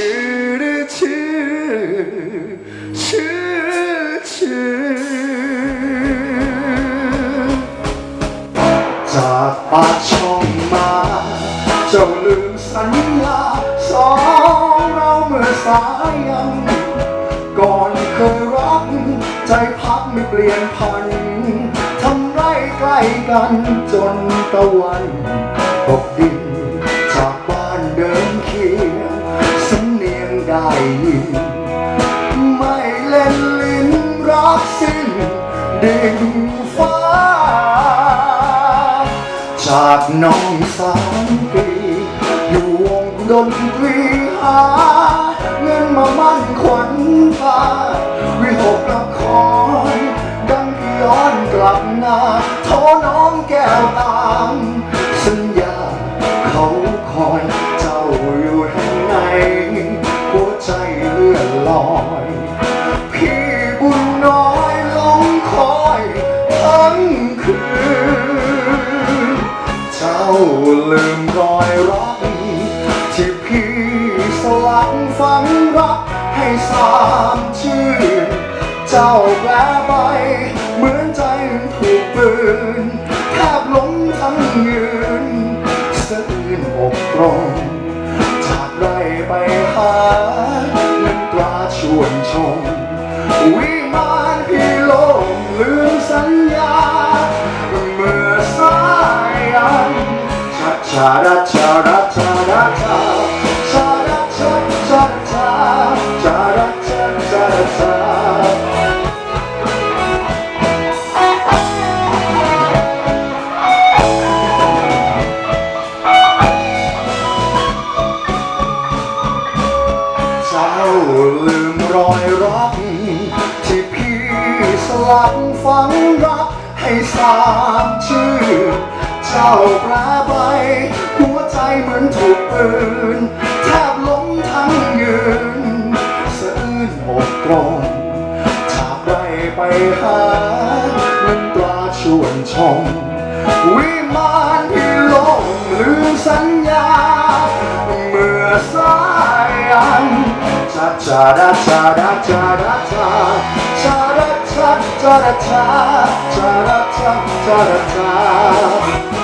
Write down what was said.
ชื่อชื่อชื่อชื่อจากปากช่องมาเจ้าลืมสัญญาสองเราเมื่อสายันก่อนเคยรัก ใจพักไม่เปลี่ยนพันทำไรใกล้กันจนตะวันตกดิน ดิ่งฟ้า จากน้องสามปีอยู่วงดนตรีหาเงินมามั่นขวัญตาวิหกละครดังย้อนกลับหน้าโทน้องแก้วตา ลืมรอยรักที่พี่สลักฝังรักให้สามชื่น เจ้าแปลไปเหมือนใจถูกปืนแทบล้มทั้งยืนสะอื้นอกตรงจากไรไปหาเงินตราชวนชมวิมา ลืมรอยรัก ที่พี่สลักฝังรักให้สามชื่อ เจ้าแปลไป หัวใจเหมือนถูกปืนแทบล้มทั้งยืนสะอื้นอกตรงจากไรไปหาน้ำตาชวนชมวิมานพี่ลง ชาชาดาชาดาชาดาชาชาด